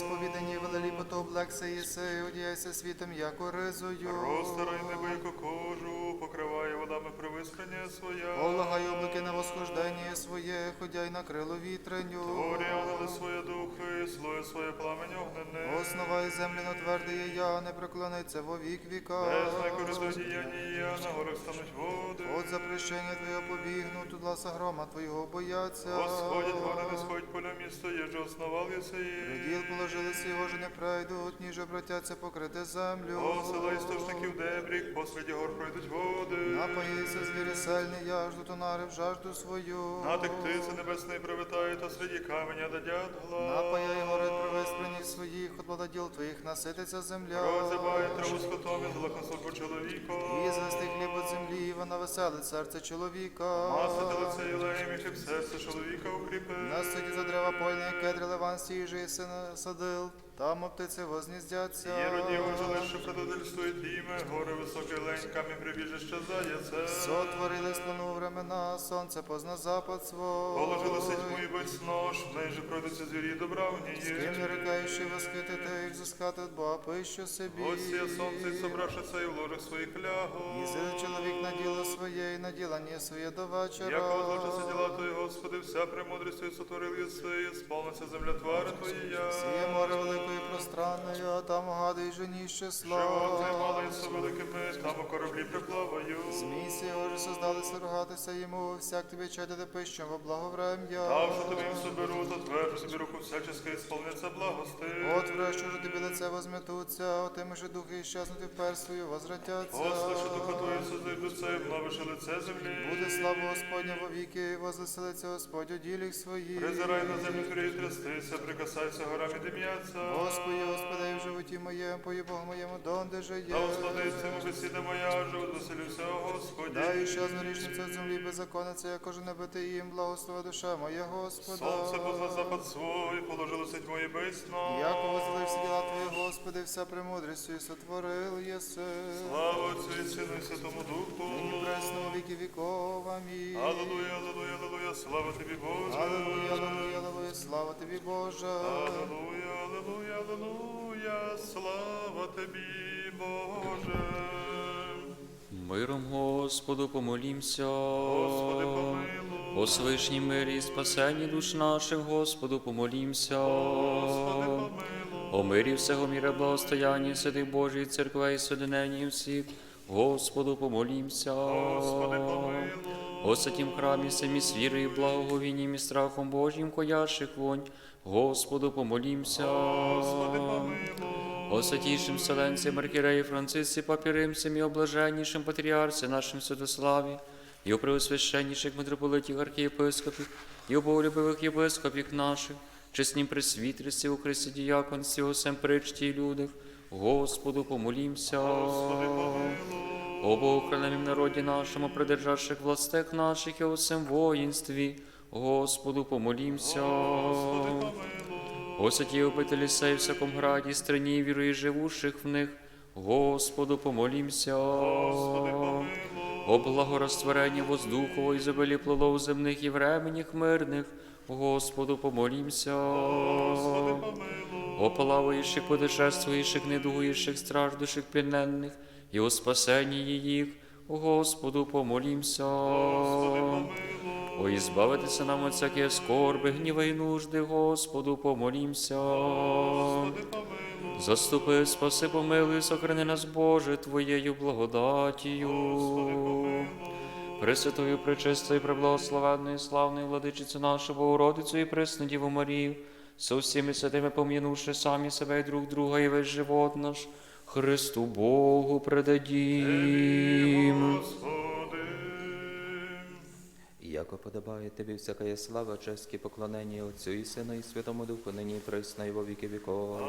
сповідані велеліпото облекся єси, одіяйся світом, як ризою. Розстарай небо, яку кожу, покриває водами привискрення своя. Полагай облаки на восхождення своє, ходяй на крило вітреню. Творі ангели своє духи, слує своє пламень огнене. Основай землі на твердиє я, не преклониться во вік віка. Без найкорисодіяння на горах стануть води. От запрещення Твоє побігну, тудласа грома Твоєго бояться. Восходять вони, не сходять поля місто, єже основав єсеї. Приділ положилися його ж не пройдуть, ніже обратяться покрити землю. Посила істочників дебрік, посереді гор пройдуть води. Напоїся звірі сельний, я жду тонарив жажду свою. Натик птиці небесної привітає, та середі каменя дадять глас. Напаяй гори привесплені своїх, от плододіл твоїх насититься земля. Розибає траву скотом і злака службу чоловіка. І звести хліб від землі, і вона веселить серце чоловіка. Масити лице єлеєм, і хліб серце чоловіка укріпи. На суді за дерева польні, кедри ливан сіжий сина садил, там птиці возніздяться. Є родів жили, що предодельствують іме, гори високі лень, камінь прибіжище заяце. Сотворили слону времена, сонце позна запад свой. Положили тьму і бить нож, в неї же пройдуться звірі добравні. Ким не рекаючи восхитити їх зискати від Бога пищу собі. Ось є сонце, і собравшися і в ложах своїх лягу. І чоловік на діло своє, і на ділання своє до вечора. Як возложиться діла Твої, Господи, вся премудрістю сотворив єси, і сповниться земля твари Твоєя. Сіє море великої пространною, а там гадий жені ти Животне великий великими, там у кораблі приплаваю. Змійся його ж создалися рогатися йому, всяк тобі чадити пищем во благоврем'я. Там, що тобі їм соберу, то тверджу собі руку всячески, сповниться благости. От врещо ж тобі лице возметуться, отими же духи щаснути впер свою возвратяться. Послуши духа Твою, созидуться, і обновиши лице землі. Буде слава Господня во віки, возвеселиться Господь у діліх своїх. Призирай на землю твірі трястися, прикасайся горам і дим'яться. Господи, Господи, в животі моєму, пої Богу моєму, донде же є. Та усладиться йому бесіда моя, живот веселюся, о Господі. Дай ще знорічниця від землі беззаконниця, якоже не бити їм, благослови душа моя Господа. Сонце позна запад свой, положилося тьмою бисно. Яко возлився діла Твої, Господи, вся премудрістю і сотворил єси. Слава Отцю і Сину і Святому Духу. Нині пресно віки віков, амінь. Аллилуйя, аллилуйя, аллилуйя, слава тобі, Боже. Аллилуйя, аллилуйя, аллилуйя, слава тобі, Боже. Аллилуйя, аллилуйя, аллилуйя, слава тобі, Боже. Миром Господу помолімся. Господи, помилуй. О свишній мирі і спасенні душ наших, Господу помолімся. Господи, помилуй. О мирі всього міра благостояння, святих Божої церкви і соединенні всіх, Господу помолімся. Господи, помилуй. О святім храмі самі з вірою, благоговінням і страхом Божим, коящих вонь, Господу помолімся. Господи, помилуй. О святійшим вселенці Маркіреї Францисці, папі Римцям і облаженнішим патріарсі нашим Святославі, і о преосвященніших митрополитів архієпископів, і о боголюбивих єпископів наших, чеснім присвітрісті у Христі діяконстві, усем причті і людях, Господу помолімся. Господи. О Богохранимім народі нашому, придержавших властях наших і у всем воїнстві, Господу помолімся. Господи, помилуй. О святі обителі сей, всяком граді, страні вірує живущих в них, Господу помолімся. Господи. О благорозтворенні воздухово і забелі плодов земних і временіх мирних, Господу помолімся. Господи. О плаваючих, путешествуючих, недугуючих, страждущих, плененних, і о спасенні їх, Господу помолімся. Господи, помилуй. О, ізбавитися нам от всякої скорби, гніва і нужди, Господу помолімся. Господи, помилуй. Заступи, спаси, помилуй, сохрани нас, Боже, Твоєю благодатію. Господи, помилуй. Пресвятою, пречистою, преблагословенною, славною владичицю нашу, Богородицю і пресну Діву Марію, со всіми святими пом'янувши самі себе і друг друга і весь живот наш, Христу Богу предадім. Господи. Яко подобає тобі всяка є слава, честь і поклонення Отцю і Сину і Святому Духу, нині присно, і во віки віков.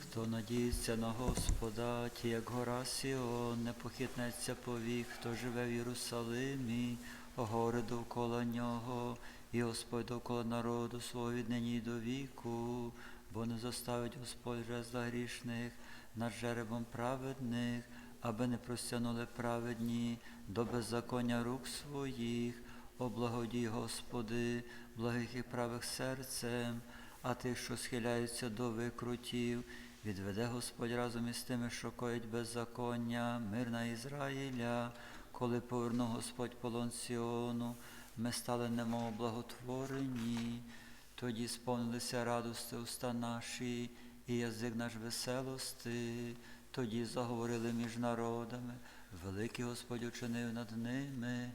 Хто надіється на Господа, ті, як гора Сіон, не похитнеться повік, хто живе в Єрусалимі, гори довкола нього, і Господь довкола народу свого віднині й до віку, бо не заставить Господь жезла грішних над жеребом праведних, аби не простягнули праведні до беззаконня рук своїх. О благодій, Господи, благих і правих серцем, а тих, що схиляються до викрутів. Відведе Господь разом із тими, що коять беззаконня, мир на Ізраїля, коли повернув Господь полон Сіону, ми стали немов благотворені, тоді сповнилися радости уста наші, і язик наш веселости, тоді заговорили між народами, великий Господь учинив над ними,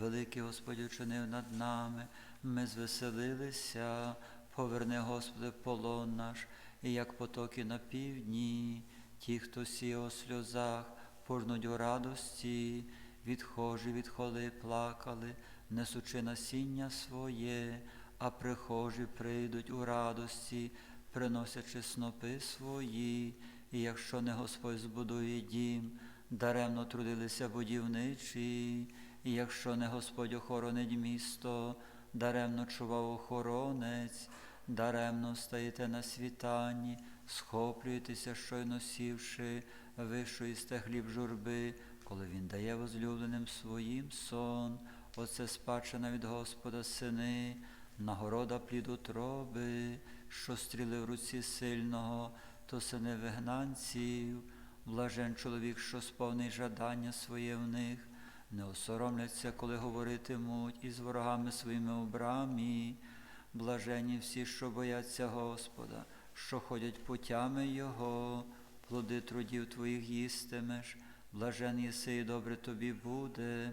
великий Господь учинив над нами, ми звеселилися, поверни, Господи, полон наш, і як потоки на півдні, ті, хто сіє у сльозах, пожнуть у радості, відхожі від холи плакали, несучи насіння своє, а прихожі прийдуть у радості, приносячи снопи свої, і якщо не Господь збудує дім, даремно трудилися будівничі, і якщо не Господь охоронить місто, даремно чував охоронець, даремно стаєте на світанні, схоплюєтеся, щойно сівши, вишуєсте хліб журби, коли він дає возлюбленим своїм сон. Оце спадщина від Господа сини, нагорода плід утроби, що стріли в руці сильного, то сини вигнанців, блажен чоловік, що сповнить жадання своє в них, не осоромляться, коли говоритимуть із ворогами своїми у брамі. Блажені всі, що бояться Господа, що ходять путями Його, плоди трудів твоїх їстимеш, блажен єси і добре тобі буде.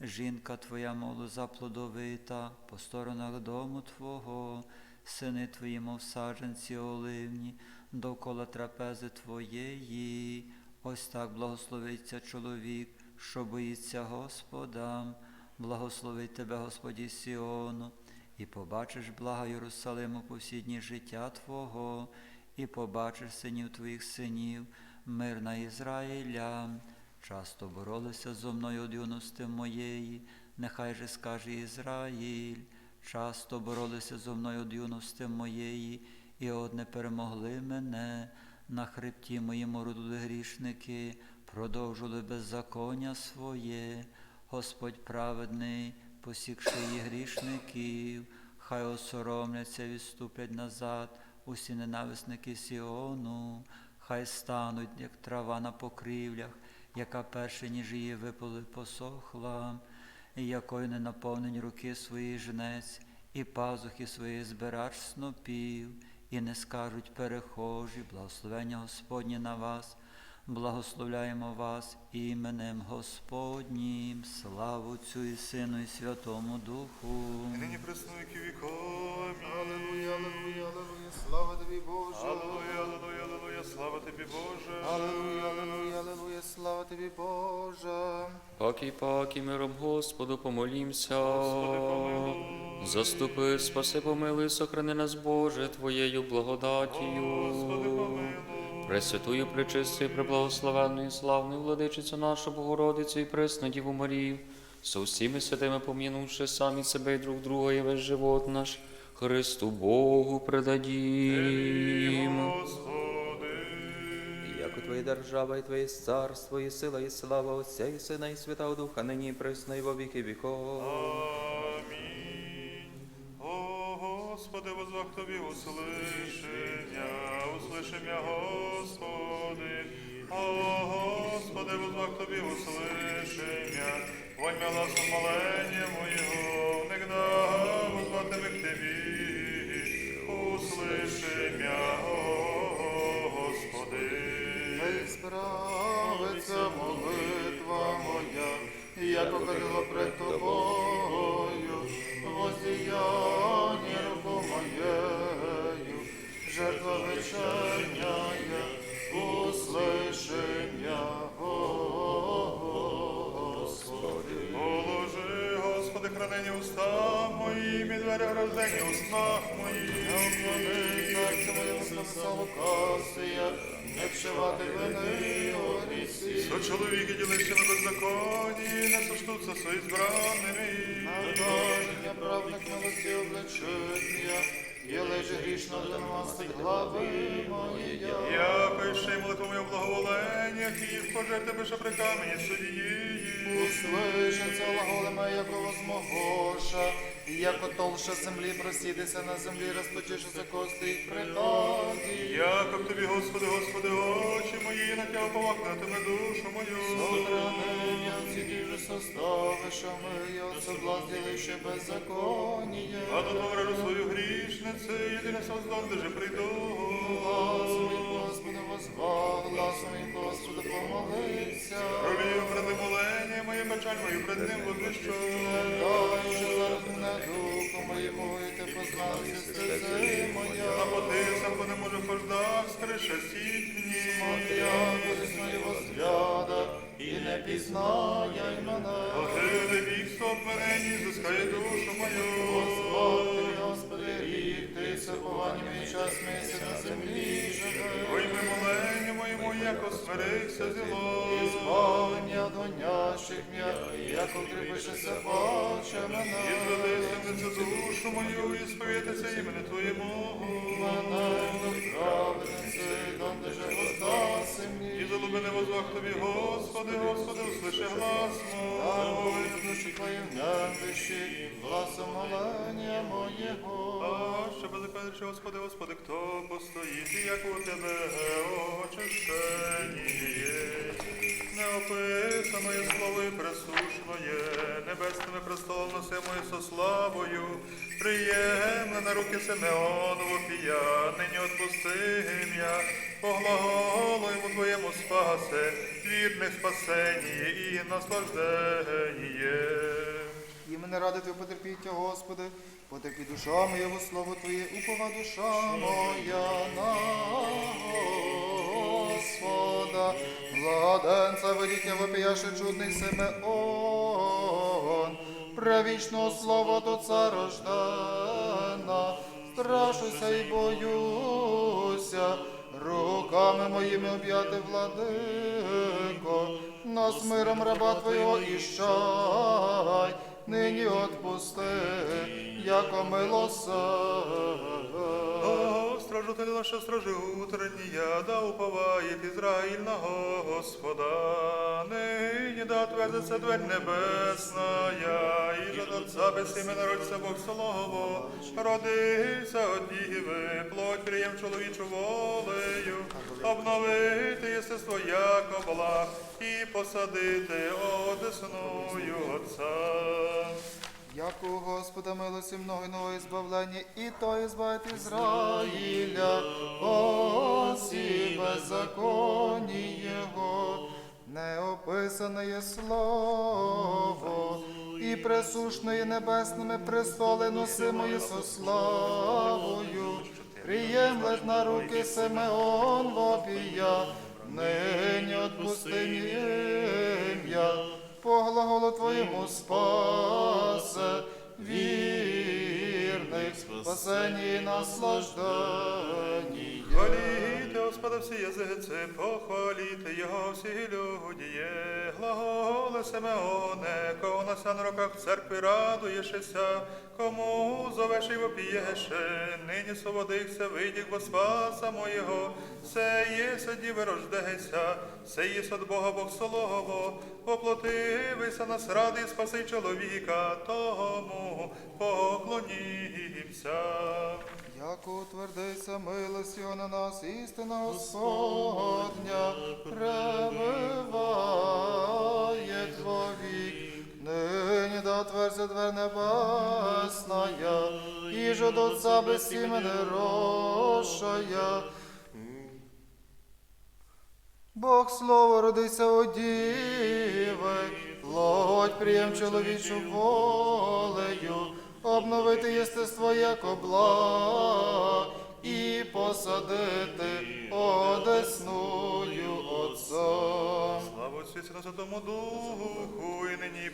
Жінка твоя молоза плодовита по сторонах дому Твого, сини твої, мов саджанці оливні, довкола трапези твоєї. Ось так благословиться чоловік, що боїться Господа. Благословить тебе, Господі Сіону, і побачиш блага Єрусалиму по життя Твого, і побачиш синів твоїх синів, мир на Ізраїля. Часто боролися зо мною од юності моєї, нехай же скаже Ізраїль. Часто боролися зо мною од юності моєї, і от не перемогли мене. На хребті моєму родили грішники, продовжили беззаконня своє. Господь праведний, посікши її грішників, хай осоромляться, відступлять назад усі ненависники Сіону, хай стануть, як трава на покрівлях, яка перше, ніж її випали, посохла, і якою не наповнень руки свої жнець, і пазухи свої збирач снопів, і не скажуть перехожі, благословення Господнє на вас. Благословляємо вас іменем Господнім, славу Цю і Сину, і Святому Духу. І нині присно віки віком. Аллилуйя, аллилуйя, аллилуйя, слава тобі, Боже. Аллилуйя, аллилуйя, слава тобі, Боже. Аллилуйя, аллилуйя, аллилуйя, слава тобі, Боже. Паки, паки, миром Господу помолімся. Господи, помилуй. Заступи, спаси, помилуй, сохрани нас, Боже, Твоєю благодатію. Господи, помилуй. Пресвятую, пречистою, преблагословенною, славною владичицю нашу Богородицю і пресну Діву Марію, со всіми святими пом'янувши самі себе і друг друга і весь живот наш, Христу Богу предадім. Господи. Яко Твоя держава і Твоє царство, і сила, і слава Отця, і Сина, і Святого Духа, нині і присно, і во віки віков. Амінь. О, Господи, возвах Тобі услышення, услышим я, Господи. О, Господи, возвах Тобі услышення, вонь ласку молення Як пред тобою, воздіяння руку моєю, жертва вечерняя, услышення, Господи. Положи, Господи, хранені уста мої, і двері рождені уста мої. Вони серце моє касія, не вшивати вини орісі. Що чоловіки ділися на беззаконні, не соштуться свої збранними. Надаження правник милості облечения, я лежи грішно для нас глави мої. Я пише молитву моє в благоволеннях, і в пожертви бише при камені судії. Услышаться глаголи моя, яко возмогоша, і як толща землі просідеться на землі, розточившися кости і приході. Яков тобі, Господи, Господи, очі мої, на тебе повакнутиме душу мою. Утранення ці ті же состави, що ми ще беззаконіє. А до товару свою грішницю, єдине создам, де же прийду. Господа возвав, гласом і Господа помолиться. Пробію пред молення, моє печаль мою пред ним возвищу. Дай, зараз мене духу моєму, і ти познався стези моя. Напотився, бо не можу хождах, скрише сіть мені. Я визнаю возгляда, і не пізнає мене. Охили вік стоп мене, зискає душу мою. Господи, Господи, рік, ти сиповані мій час місяць на землі живе. Ой, ми моєму, яко смирився зіло. Збавлення донящих м'я, як укріпишеся, баче І мене. цю душу мою, і сповітися імені Твоєму. Мене донде же воздаси І мені. залюблене возвах тобі, Господи, Господи, услиши глас мой. Ой, душі твої в небищі, гласом молення моєго. А що безпече, Господи, Господи, хто постоїть, як у тебе очищеніє. Неописане слово і присушене, небесними престолом носимою со славою, приємне на руки Симеонову пія, нині отпусти ім'я, по йому твоєму спасе, вірних спасені і наслажденіє. І мене ради Твої потерпіття, Господи, потерпі душа моя во слово Твоє, упова душа моя на Господа. Младенця водіть вопияше чудний Симеон, правічного слова до рождена, страшуся і боюся, руками моїми об'яти владико, нас миром раба Твого іщай, нині отпусти, яко милосердя. Стражитель наша стражи утреннія, да уповает Ізраїль на Господа. Нині да отверзиться дверь небесна, і же до Отца без імени родиться Бог Слово, родився от діви, плоть приєм чоловічу волею, обновити єстество яко благ, і посадити одесною Отця. Як у Господа милості много нового збавлення, і то ізбавить Ізраїля, осі беззаконні Його, неописане слово, і присушне є небесними престоли носимої со славою, приємлет на руки Симеон вопія, нині отпусти ім'я, по глаголу Твоєму спасе, вірних, спасені і наслаждені. Господа всі язиці, похваліте Його всі людіє. Глаголи Симеоне, кого на на руках церкви радуєшся, кому зовеш і вопієше, нині свободихся, видіх бо спаса моєго, все є саді рождайся, все є от Бога Бог Слово, поплотивися нас ради, спаси чоловіка, тому поклонімся. Як утвердися милость Його на нас, істина Господня, пребиває Твовік. Нині да отверзя двер небесна, же до Отца без імени рошая. Бог слово родися у діви, плоть приєм чоловічу волею, обновити єстество як облак, і посадити одесною Отцом. Слава Отцю Святому Духу, і нині і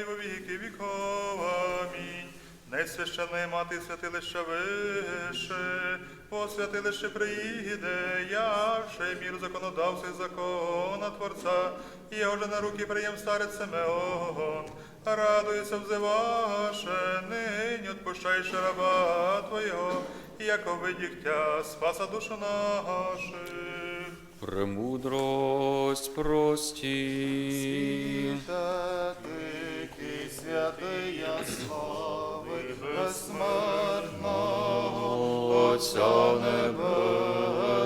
і во віки віков. Амінь. Найсвященної мати святилища вище, по святилище приїде, явше мір законодавця закона Творця, його же на руки приєм старець Симеон. Радується взиваше, нині отпущаєш раба Твого, яко видіхтя, спаса душу наших. Премудрость прості. Світе, тихий, святий я слава. безсмертного, Отця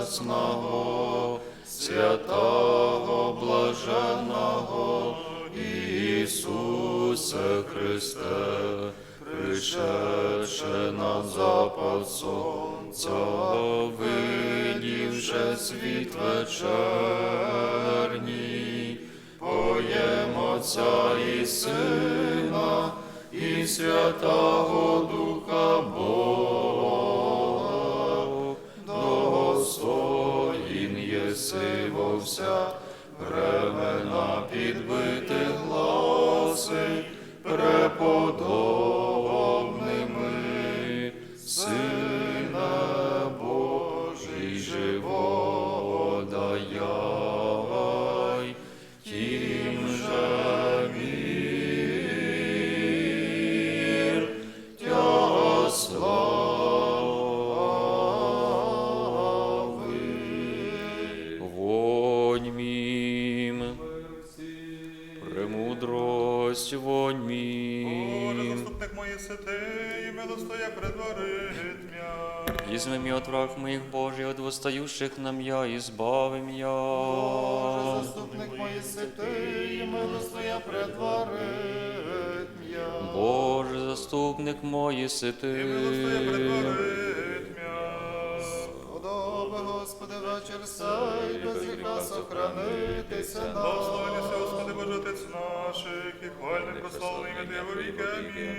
Небесного, святого блаженного Ісусе Христе, пришедше на запад сонця, видівши світ вечерній, поєм Отця і Сина, і Святого єси времена підбити гласи преподобними, предварит от враг моих Божий, от восстающих нам я, избави меня. Боже, заступник мої сити, і милостоя предварит м'я. Боже, заступник мої святий, милостоя сити. предварит Господи, вечір сей, без гріха сохранитися нам. се, Господи, Боже, Отець наших, і хвальне Твоє во віки.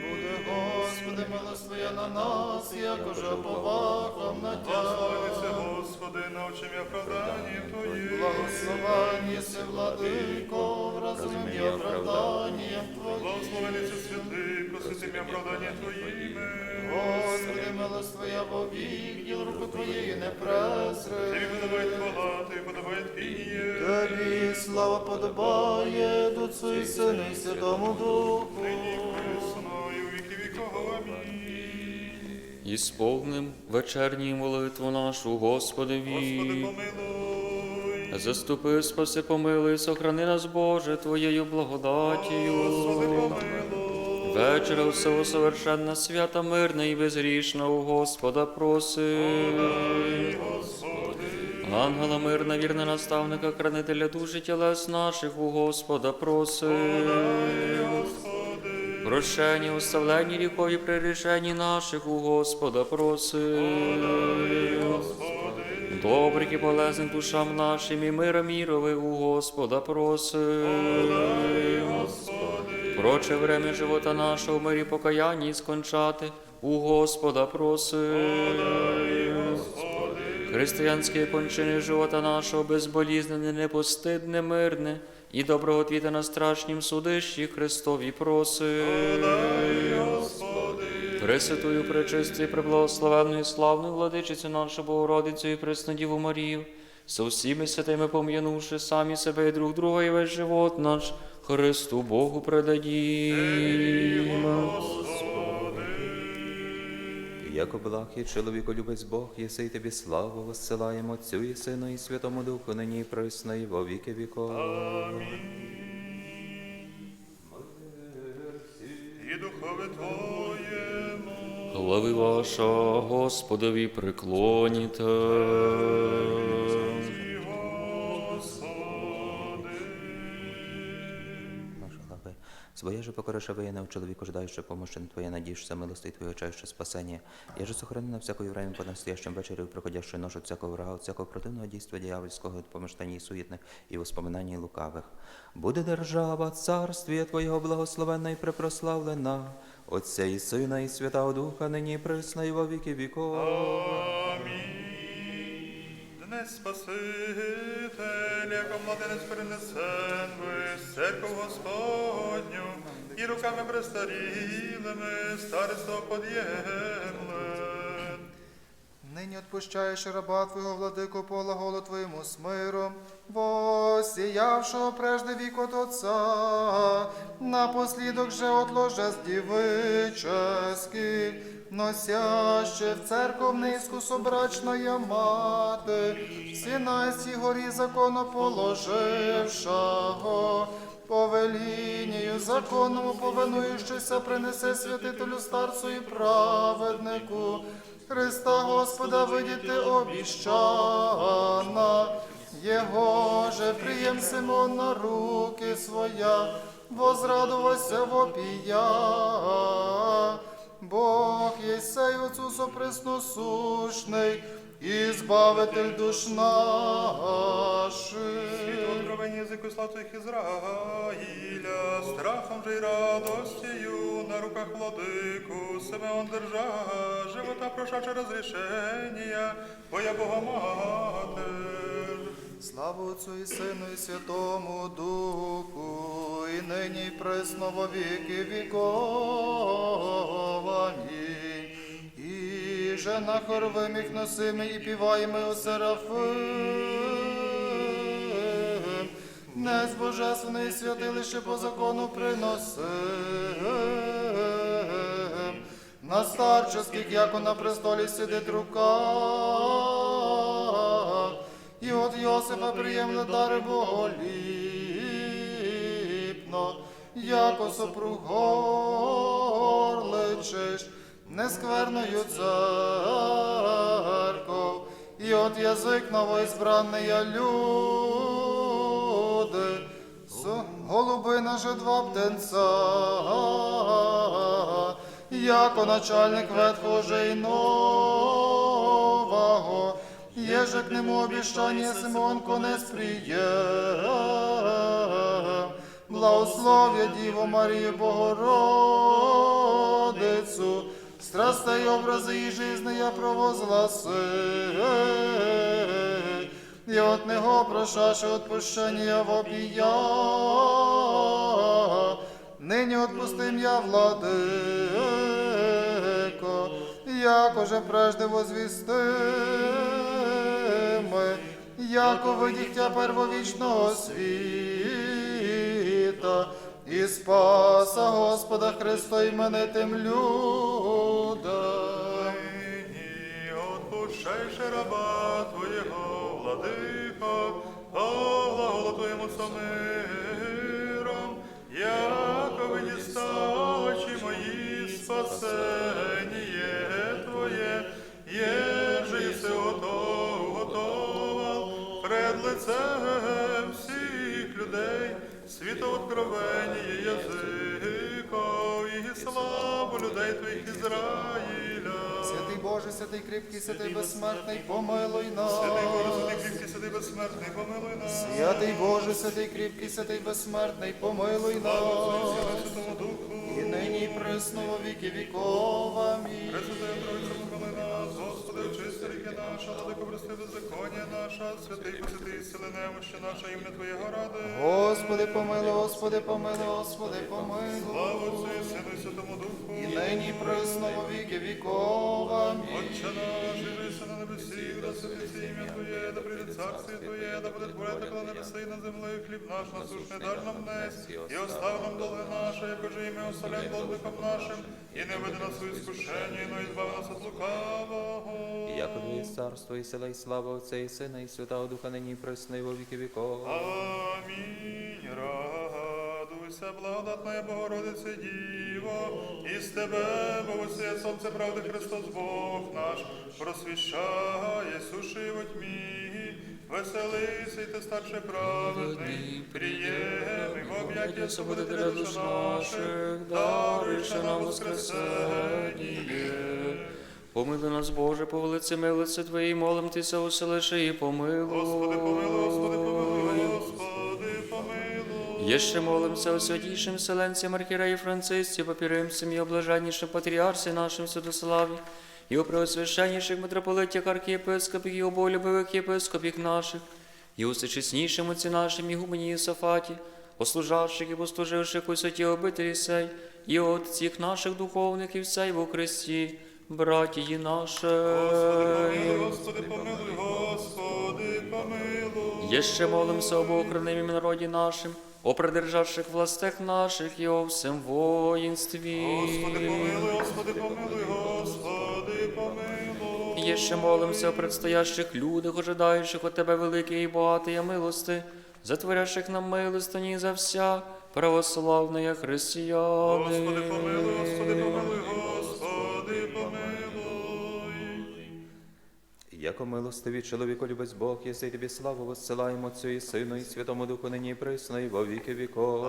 Буде, Господи, милоствує на нас, як уже повахом на Тя. Господи, научим я оправданням Твоїм. Благословені си, владико, разумом і оправданням Твоїм. Благословені се, святий, просвітим я оправданням Твоїми. Господи, милоствує во вік, діл руку Твоєї не презри. Подобає, Отцу і Сину і Святому Духу. І. Ісполним вечерній молитву нашу Господові. Господи, помилуй. Заступи, спаси, помилуй, сохрани нас, Боже, Твоєю благодатію. Вечора всього совершенна, свята, мирна і безгрішна у Господа проси. Ангела мирна, вірна наставника, хранителя душі тілес наших у Господа проси. Прощення, уставлені рікові при наших у Господа проси. Добрих і полезних душам нашим і мира мірових у Господа проси. Проче время живота нашого в мирі покаянні скончати у Господа проси. Християнські кончини живота нашого безболізнене, непостидне, мирне і доброго твіта на страшнім судищі Христові проси. Пресвятую, пречистою, преблагословенною, славною владичицю нашу Богородицю і Преснодіву Марію, со всіми святими пом'янувши самі себе і друг друга і весь живот наш, Христу Богу предадімо. Яко благ і чоловіко любець Бог, єси й тобі славу воссилаємо Отцю і Сину і Святому Духу, нині і присно, і во віки віков. І духове Твоєму. Глави ваша Господові приклоніте. Своє же покорыша военного человеку, ждающего помощи на Твоей надеешься, милости Твоего чаще спасения. Я же сохранена всякое время по настоящем вечере, проходящую нож от всякого врага, всякого противного дійства дьявольського, от помиштаний суетных и воспоминаний лукавих. Буде держава, царствие Твоєго благословенна і препрославлена, Отця і Сина і Святого Духа, нині і присно і во віки віков. Амінь. Спаситель, яко младенець перенесен ви церкву Господню, і руками престарілими старство под'ємлен. Нині отпущаєш раба Твого, владику, по глаголу Твоєму з миром, восіявшого прежде вік от Отца, напослідок же отложа з дівически, носяще в церков низку собрачная мати, сіна сі горі закону положившого, повелінню законному повинуючися принесе святителю старцу і праведнику. Христа Господа видіти обіщана, Його же приєм симо на руки своя, в вопія. Бог єсей Отцу сопресносушний, і збавитель душ наших. Откровення язику слав Твоїх Ізраїля, страхом же й радостію на руках владику, Симеон держа, живота прошаче розрішення, Твоя Богоматер. Слава Отцу і Сину і Святому Духу, і нині і присно во віки віков. Амінь. І же на хорвим носими і піваємо у серафим. Не з божественної святилище по закону приносим. На старческих, яко на престолі сидить рука. І от Йосипа приємне дари боголіпно, яко сопруг горличиш, нескверною церков, і от язик новоізбраний я люди, голубина же два птенця, яко начальник ветхого же й нового, Єже к нему обіщання Симон конець приєм. Благослов'я Діво Марію Богородицю, страстей образи і жизни я провозгласи. І от него прошаше отпущення вопія. Нині отпустим я, владико, яко же прежде возвістиме, яко видіття первовічного світа, і спаса Господа Христа іменитим людям. Отпущайше раба Твоєго, владико, глаголу Твоєму самиром, яко виністачі мої спасеніє Твоє, єже єси готов, готовал пред лицем всіх людей, світооткровення язиков і славу людей Твоїх Ізраїля. Святий Боже, святий кріпкий, святий безсмертний, помилуй нас. Святий Боже, святий кріпкий, святий безсмертний, помилуй нас. Святий Боже, святий кріпкий, святий безсмертний, помилуй нас. І нині і присно віки віков. Амінь. Очисти ріки наша, владико прости беззаконня наша, святий посвятий сили немощі наша, ім'я Твоєго ради. Господи, помилуй, Господи, помилуй, Господи, помилуй. Слава Отцю і Сину і Святому Духу. І нині присно во віки віков. Амінь. Отче наш, жиси на небесі, да святиться ім'я Твоє, да прийде царствие Твоє, да буде тепло на небеси і на землі, хліб наш насушний дар нам днес, і остав нам долги наші, як уже і ми оставляємо должникам нашим, і не веди нас у іскушення, но і збави нас від лукавого. І як є царство, і сила, і слава Отця, і Сина, і Святого Духа, нині і присно, і во віки віков. Амінь. Радуйся, благодатна Богородице Діво, і з тебе, бо усіє сонце правди Христос Бог наш, просвіщає суші во тьмі, веселися, й ти старше праведний, приєми в об'яття Освободителя душ наших, даруючи нам воскресення. Помилуй нас, Боже, по велиці милиці Твоїй, молим Тися, уселиши і помилуй. Господи, помилуй, Господи, помилуй, Господи, помилуй. Єще молимся о святійшим вселенці Маркіреї Францисці, попіримцям і облаженнішим патріарсі нашим Святославі, і о преосвященніших митрополитях архієпископів, і о болюбивих єпископів наших, і у всечеснішим отці нашим ігумені Єсафаті, о служащих і послуживших у святі обителі сей, і о отціх наших духовних і всей во Христі, братії наше. Господи, Господи, помилуй, Господи, помилуй. Єще молимся об окремим народі нашим, о придержавших властях наших і о всем воїнстві. Господи, помилуй, Господи, помилуй, Господи, помилуй. Єще молимося о предстоящих людях, ожидаючих от Тебе великі і багатої милости, затворящих нам милостині за вся православна християни. Господи, помилуй, Господи, помилуй, Господи. Яко милостивий чоловіко любець Бог, єси тобі славу воссилаємо Отцю і Сину і Святому Духу нині і присно, і во віки віков.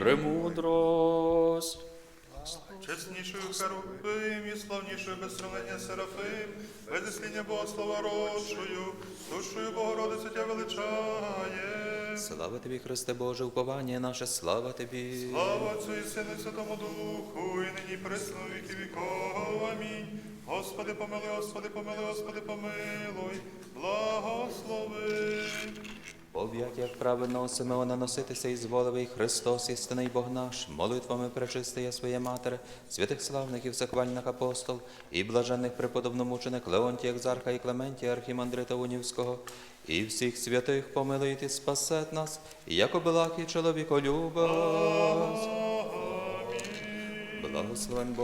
Премудрость. Чеснішою Херувим і славнішою без Серафим, без ісління Богослова рочою, сушою Богородицю тя величає. Слава тобі, Христе Боже, уповання наше, слава тобі. Слава Отцю і Сину і Святому Духу, і нині присно віки віков. Амінь. Господи, помилуй, Господи, помилуй, Господи, помилуй, благослови. Пов'ять, як правильного Симеона носитися і зволивий Христос, істинний Бог наш, молитвами пречистия своє матери, святих славних і всехвальних апостол, і блажених преподобномучених Леонтія Екзарха і Клементія Архімандрита Унівського, і всіх святих помилуй і спасет нас, і як обилахи чоловіколюбець. Благословен Бог.